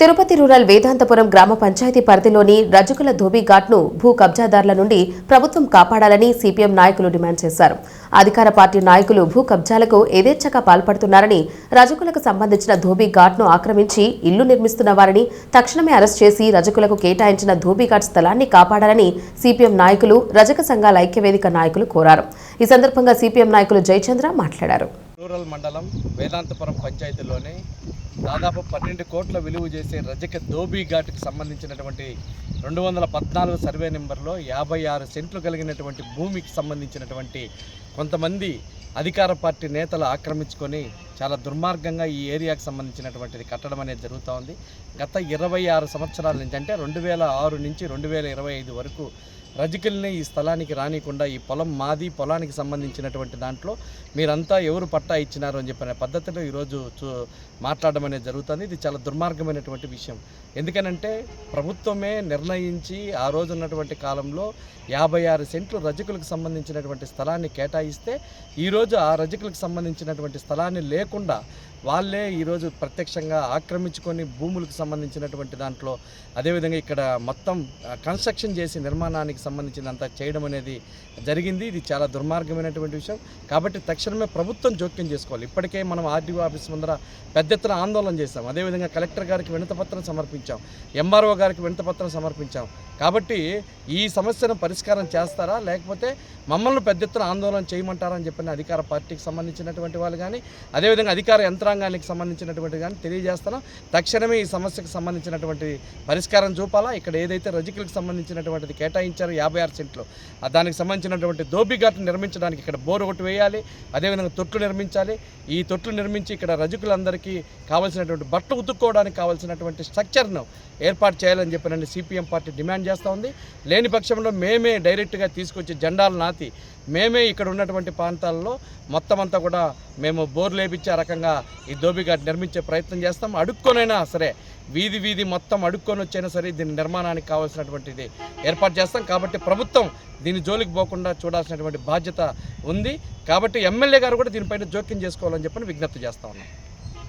Tirupati rural Vedanthapuram గ్రామ పంచాయతీ పరిధిలోని రజకుల ధోబీ ఘాట్ను భూ కబ్జాదారుల నుండి ప్రభుత్వం కాపాడాలని సిపిఎం నాయకులు డిమాండ్ చేశారు. అధికార పార్టీ నాయకులు భూ కబ్జాలకు యథేచ్ఛగా పాల్పడుతున్నారని రజకులకు సంబంధించిన ధోబీ ఘాట్ను ఆక్రమించి ఇల్లు నిర్మిస్తున్న వారిని తక్షణమే అరెస్ట్ చేసి రజకులకు కేటాయించిన ధోబీ ఘాట్ స్థలాన్ని కాపాడాలని సిపిఎం నాయకులు రజక సంఘాల ఐక్యవేదిక నాయకులు కోరారు. ఈ సందర్భంగా సిపిఎం నాయకులు జయచంద్ర మాట్లాడారు. రూరల్ మండలం వేదాంతపురం పంచాయతీలోని దాదాపు పన్నెండు కోట్ల విలువ చేసే రజక దోబీ ఘాట్కి సంబంధించినటువంటి రెండు వందల పద్నాలుగు సర్వే నెంబర్లో యాభై ఆరు సెంట్లు కలిగినటువంటి భూమికి సంబంధించినటువంటి కొంతమంది అధికార పార్టీ నేతలు ఆక్రమించుకొని చాలా దుర్మార్గంగా ఈ ఏరియాకి సంబంధించినటువంటిది కట్టడం అనేది జరుగుతూ ఉంది. గత ఇరవై ఆరు సంవత్సరాల నుంచి అంటే రెండు వేల ఆరు నుంచి రెండు వేల ఇరవై ఐదు వరకు రజకిల్ని ఈ స్థలానికి రానికుండా ఈ పొలం మాది పొలానికి సంబంధించినటువంటి దాంట్లో మీరంతా ఎవరు పట్టా ఇచ్చినారు అని చెప్పిన పద్ధతిలో ఈరోజు చూ మాట్లాడడం అనేది జరుగుతుంది. ఇది చాలా దుర్మార్గమైనటువంటి విషయం. ఎందుకనంటే ప్రభుత్వమే నిర్ణయించి ఆ రోజు ఉన్నటువంటి కాలంలో యాభై ఆరు సెంట్లు రజకులకు సంబంధించినటువంటి స్థలాన్ని కేటాయిస్తే ఈరోజు ఆ రజకులకు సంబంధించినటువంటి స్థలాన్ని లేకుండా వాళ్ళే ఈరోజు ప్రత్యక్షంగా ఆక్రమించుకొని భూములకు సంబంధించినటువంటి దాంట్లో అదేవిధంగా ఇక్కడ మొత్తం కన్స్ట్రక్షన్ చేసి నిర్మాణానికి సంబంధించినంత చేయడం అనేది జరిగింది. ఇది చాలా దుర్మార్గమైనటువంటి విషయం. కాబట్టి తక్షణమే ప్రభుత్వం జోక్యం చేసుకోవాలి. ఇప్పటికే మనం ఆర్డీఓ ఆఫీస్ ముందర పెద్ద ఎత్తున ఆందోళన చేశాం. అదేవిధంగా కలెక్టర్ గారికి వినతపత్రం సమర్పించాం. ఎంఆర్ఓ గారికి వినతపత్రం సమర్పించాం. కాబట్టి ఈ సమస్యను పరిష్కారం చేస్తారా? లేకపోతే మమ్మల్ని పెద్ద ఎత్తున ఆందోళన చేయమంటారని చెప్పిన అధికార పార్టీకి సంబంధించినటువంటి వాళ్ళు కానీ అదేవిధంగా అధికార యంత్రాంగానికి సంబంధించినటువంటి కానీ తెలియజేస్తున్నాం తక్షణమే ఈ సమస్యకు సంబంధించినటువంటి పరిష్కారం చూపాలా? ఇక్కడ ఏదైతే రజకులకు సంబంధించినటువంటిది కేటాయించారో యాభై ఆరు సెంట్లు. దానికి సంబంధించినటువంటి దోబిఘాట్ నిర్మించడానికి ఇక్కడ బోరు ఒకటి వేయాలి. అదేవిధంగా తొట్లు నిర్మించాలి. ఈ తొట్లు నిర్మించి ఇక్కడ రజకులందరికీ కావాల్సినటువంటి బట్ట ఉతుక్కోవడానికి కావాల్సినటువంటి స్ట్రక్చర్ను ఏర్పాటు చేయాలని చెప్పినండి సిపిఎం పార్టీ డిమాండ్ చేస్తూ ఉంది. లేని పక్షంలో మేమే డైరెక్ట్గా తీసుకొచ్చి జెండాలు నాతి మేమే ఇక్కడ ఉన్నటువంటి ప్రాంతాల్లో మొత్తం అంతా కూడా మేము బోర్లు లేపించే రకంగా ఈ దోబిఘాట్ నిర్మించే ప్రయత్నం చేస్తాం. అడుక్కొనైనా సరే వీధి వీధి మొత్తం అడుక్కొని వచ్చైనా సరే దీని నిర్మాణానికి కావాల్సినటువంటిది ఏర్పాటు చేస్తాం. కాబట్టి ప్రభుత్వం దీని జోలికి పోకుండా చూడాల్సినటువంటి బాధ్యత ఉంది. కాబట్టి ఎమ్మెల్యే గారు కూడా దీనిపైన జోక్యం చేసుకోవాలని చెప్పని విజ్ఞప్తి చేస్తా ఉన్నాం.